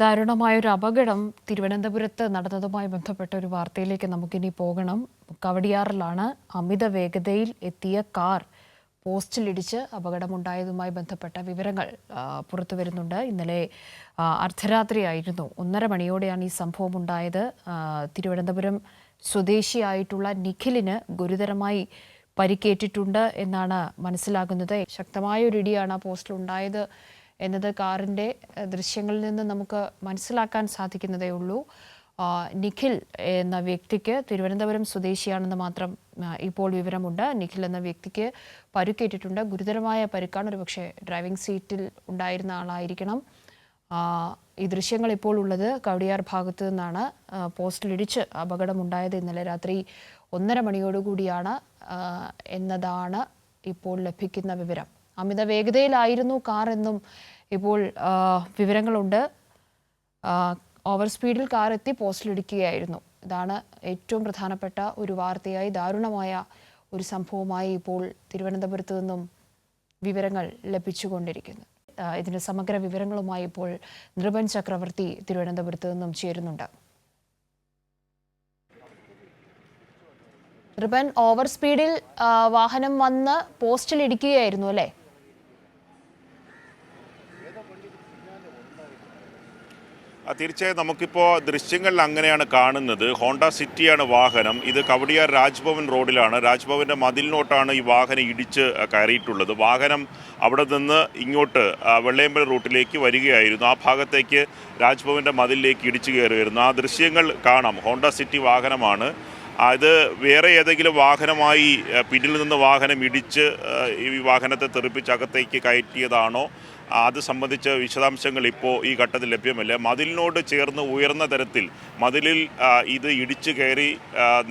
ദാരുണമായൊരു അപകടം തിരുവനന്തപുരത്ത് നടന്നതുമായി ബന്ധപ്പെട്ട ഒരു വാർത്തയിലേക്ക് നമുക്കിനി പോകണം. കവടിയാറിലാണ് അമിത വേഗതയിൽ എത്തിയ കാർ പോസ്റ്റിലിടിച്ച് അപകടമുണ്ടായതുമായി ബന്ധപ്പെട്ട വിവരങ്ങൾ പുറത്തു വരുന്നുണ്ട്. ഇന്നലെ അർദ്ധരാത്രിയായിരുന്നു. ഒന്നര മണിയോടെയാണ് ഈ സംഭവം ഉണ്ടായത് തിരുവനന്തപുരം സ്വദേശിയായിട്ടുള്ള നിഖിലിന് ഗുരുതരമായി പരിക്കേറ്റിട്ടുണ്ട് എന്നാണ് മനസ്സിലാകുന്നത്. ശക്തമായ ഒരു ഇടിയാണ് ആ പോസ്റ്റിലുണ്ടായത്. എന്നത് കാറിന്റെ ദൃശ്യങ്ങളിൽ നിന്ന് നമുക്ക് മനസ്സിലാക്കാൻ സാധിക്കുന്നതേ ഉള്ളൂ. നിഖിൽ എന്ന വ്യക്തിക്ക് തിരുവനന്തപുരം സ്വദേശിയാണെന്ന് മാത്രം ഇപ്പോൾ വിവരമുണ്ട്. നിഖിൽ എന്ന വ്യക്തിക്ക് പരുക്കേറ്റിട്ടുണ്ട്. ഗുരുതരമായ പരുക്കാണ്. ഒരുപക്ഷെ ഡ്രൈവിംഗ് സീറ്റിൽ ഉണ്ടായിരുന്ന ആളായിരിക്കണം. ഈ ദൃശ്യങ്ങൾ ഇപ്പോൾ ഉള്ളത് കവടിയാർ ഭാഗത്തു നിന്നാണ്. പോസ്റ്റിലിടിച്ച് അപകടമുണ്ടായത് ഇന്നലെ രാത്രി ഒന്നര മണിയോടുകൂടിയാണ് എന്നതാണ് ഇപ്പോൾ ലഭിക്കുന്ന വിവരം. അമിത വേഗതയിലായിരുന്നു കാർ എന്നും ഇപ്പോൾ വിവരങ്ങളുണ്ട്. ഓവർ സ്പീഡിൽ കാർ എത്തി പോസ്റ്റിലിടിക്കുകയായിരുന്നു. ഇതാണ് ഏറ്റവും പ്രധാനപ്പെട്ട ഒരു വാർത്തയായി ദാരുണമായ ഒരു സംഭവമായി ഇപ്പോൾ തിരുവനന്തപുരത്ത് നിന്നും വിവരങ്ങൾ ലഭിച്ചുകൊണ്ടിരിക്കുന്നു. ഇതിന്റെ സമഗ്ര വിവരങ്ങളുമായി ഇപ്പോൾ നൃപൻ ചക്രവർത്തി തിരുവനന്തപുരത്ത് നിന്നും ചേരുന്നുണ്ട്. നൃപൻ ഓവർ സ്പീഡിൽ വാഹനം വന്ന് പോസ്റ്റിൽ ഇടിക്കുകയായിരുന്നു അല്ലേ? തീർച്ചയായും നമുക്കിപ്പോൾ ദൃശ്യങ്ങളിൽ അങ്ങനെയാണ് കാണുന്നത്. ഹോണ്ട സിറ്റിയാണ് വാഹനം. ഇത് കവടിയാർ രാജ്ഭവൻ റോഡിലാണ്. രാജ്ഭവന്റെ മതിലിനോട്ടാണ് ഈ വാഹനം ഇടിച്ച് കയറിയിട്ടുള്ളത്. വാഹനം അവിടെ നിന്ന് ഇങ്ങോട്ട് വെള്ളയമ്പൽ റൂട്ടിലേക്ക് വരികയായിരുന്നു. ആ ഭാഗത്തേക്ക് രാജ്ഭവന്റെ മതിലിലേക്ക് ഇടിച്ചു കയറുകയായിരുന്നു ആ ദൃശ്യങ്ങൾ കാണാം. ഹോണ്ട സിറ്റി വാഹനമാണ്. അത് വേറെ ഏതെങ്കിലും വാഹനമായി പിന്നിൽ നിന്ന് വാഹനം ഇടിച്ച് ഈ വാഹനത്തെ തെറിപ്പിച്ച് അകത്തേക്ക് കയറ്റിയതാണോ? അത് സംബന്ധിച്ച വിശദാംശങ്ങൾ ഇപ്പോൾ ഈ ഘട്ടത്തിൽ ലഭ്യമല്ല. മതിലിനോട് ചേർന്ന് ഉയർന്ന തരത്തിൽ മതിലിൽ ഇത് ഇടിച്ചു കയറി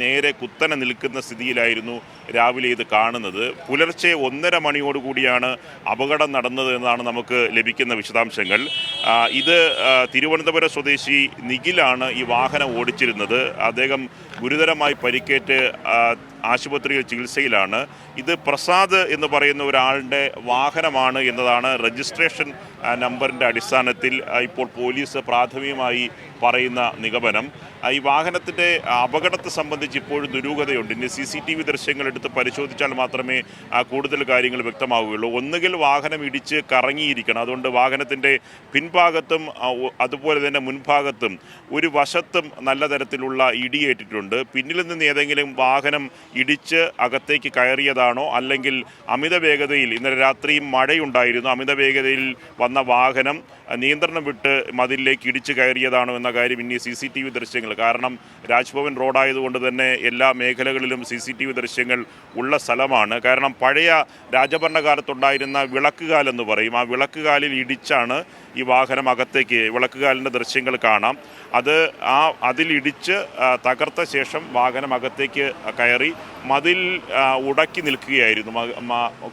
നേരെ കുത്തനെ നിൽക്കുന്ന സ്ഥിതിയിലായിരുന്നു രാവിലെ ഇത് കാണുന്നത്. പുലർച്ചെ ഒന്നര മണിയോടുകൂടിയാണ് അപകടം നടന്നത് എന്നാണ് നമുക്ക് ലഭിക്കുന്ന വിശദാംശങ്ങൾ. ഇത് തിരുവനന്തപുരം സ്വദേശി നിഖിലാണ് ഈ വാഹനം ഓടിച്ചിരുന്നത്. അദ്ദേഹം ഗുരുതരമായി പരിക്കേറ്റ് ആശുപത്രിയിൽ ചികിത്സയിലാണ്. ഇത് പ്രസാദ് എന്ന് പറയുന്ന ഒരാളുടെ വാഹനമാണ് എന്നതാണ് രജിസ്ട്രേഷൻ നമ്പറിന്റെ അടിസ്ഥാനത്തിൽ ഇപ്പോൾ പോലീസ് പ്രാഥമികമായി പറയുന്ന നിഗമനം. ഈ വാഹനത്തിന്റെ അപകടത്തെ സംബന്ധിച്ച് ഇപ്പോഴും ദുരൂഹതയുണ്ട്. ഇനി സി സി ടി വി ദൃശ്യങ്ങൾ എടുത്ത് പരിശോധിച്ചാൽ മാത്രമേ കൂടുതൽ കാര്യങ്ങൾ വ്യക്തമാവുകയുള്ളൂ. ഒന്നുകിൽ വാഹനം ഇടിച്ച് കറങ്ങിയിരിക്കണം. അതുകൊണ്ട് വാഹനത്തിന്റെ പിൻഭാഗത്തും അതുപോലെ തന്നെ മുൻഭാഗത്തും ഒരു വശത്തും നല്ല തരത്തിലുള്ള ഇടിയേറ്റിട്ടുണ്ട്. പിന്നിൽ നിന്ന് ഏതെങ്കിലും വാഹനം ഇടിച്ച് അകത്തേക്ക് കയറിയതാണോ? അല്ലെങ്കിൽ അമിത വേഗതയിൽ ഇന്നലെ രാത്രി മഴയുണ്ടായിരുന്നു. അമിത വേഗതയിൽ വന്ന വാഹനം നിയന്ത്രണം വിട്ട് മതിലിലേക്ക് ഇടിച്ചു കയറിയതാണോ എന്ന കാര്യം ഇനി സി സി ടി വി ദൃശ്യങ്ങൾ. കാരണം രാജ്ഭവൻ റോഡായതുകൊണ്ട് തന്നെ എല്ലാ മേഖലകളിലും സി സി ടി വി ദൃശ്യങ്ങൾ ഉള്ള സ്ഥലമാണ്. കാരണം പഴയ രാജഭരണകാലത്തുണ്ടായിരുന്ന വിളക്കുകാലെന്ന് പറയും. ആ വിളക്കുകാലിൽ ഇടിച്ചാണ് ഈ വാഹനം അകത്തേക്ക് വിളക്കുകാലിന്റെ ദൃശ്യങ്ങൾ കാണാം. അത് ആ അതിലിടിച്ച് തകർത്ത ശേഷം വാഹനം അകത്തേക്ക് കയറി മതിൽ ഉടക്കി നിൽക്കുകയായിരുന്നു.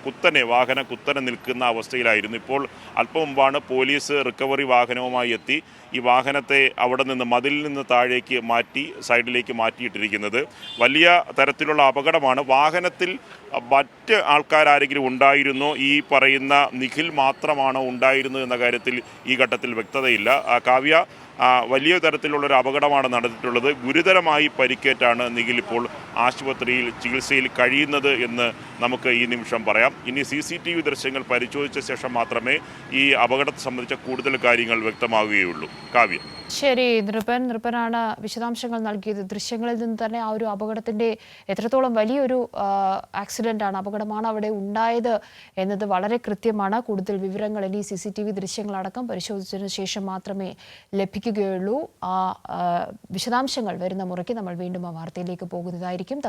കുത്തനെ വാഹനം കുത്തനെ നിൽക്കുന്ന അവസ്ഥയിലായിരുന്നു. ഇപ്പോൾ അല്പം മുമ്പാണ് പോലീസ് റിക്കവറി വാഹനവുമായി എത്തി. ഈ വാഹനത്തെ അവിടെ നിന്ന് മതിലിൽ നിന്ന് താഴേക്ക് മാറ്റി സൈഡിലേക്ക് മാറ്റിയിട്ടിരിക്കുന്നത്. വലിയ തരത്തിലുള്ള അപകടമാണ്. വാഹനത്തിൽ മറ്റ് ആൾക്കാരാരെങ്കിലും ഉണ്ടായിരുന്നോ? ഈ പറയുന്ന നിഖിൽ മാത്രമാണോ ഉണ്ടായിരുന്നു എന്ന കാര്യത്തിൽ ഈ ഘട്ടത്തിൽ വ്യക്തതയില്ല. കാവ്യ വലിയ തരത്തിലുള്ളൊരു അപകടമാണ് നടന്നിട്ടുള്ളത്. ഗുരുതരമായി പരിക്കേറ്റാണ് നിഖിൽ ഇപ്പോൾ ആശുപത്രിയിൽ ചികിത്സയിൽ കഴിയുന്നത് എന്ന് നമുക്ക് ഈ നിമിഷം പറയാം. ഇനി സി സി ടി വി ദൃശ്യങ്ങൾ പരിശോധിച്ച ശേഷം മാത്രമേ ഈ അപകടത്തെ സംബന്ധിച്ച കൂടുതൽ കാര്യങ്ങൾ വ്യക്തമാവുകയുള്ളൂ. കാവ്യ. ശരി നൃപൻ. നൃപനാണ് വിശദാംശങ്ങൾ നൽകിയത്. ദൃശ്യങ്ങളിൽ നിന്ന് തന്നെ ആ ഒരു അപകടത്തിന്റെ എത്രത്തോളം വലിയൊരു ആക്സിഡന്റ് ആണ് അപകടമാണ് അവിടെ ഉണ്ടായത് എന്നത് വളരെ കൃത്യമാണ്. കൂടുതൽ വിവരങ്ങൾ ഇനി സി സി ടി വി ദൃശ്യങ്ങളടക്കം പരിശോധിച്ചതിന് ശേഷം മാത്രമേ ലഭിക്കുകയുള്ളൂ. ആ, വിശദാംശങ്ങൾ വരുന്ന മുറയ്ക്ക് നമ്മൾ വീണ്ടും ആ വാർത്തയിലേക്ക് പോകുന്നതായിരിക്കും.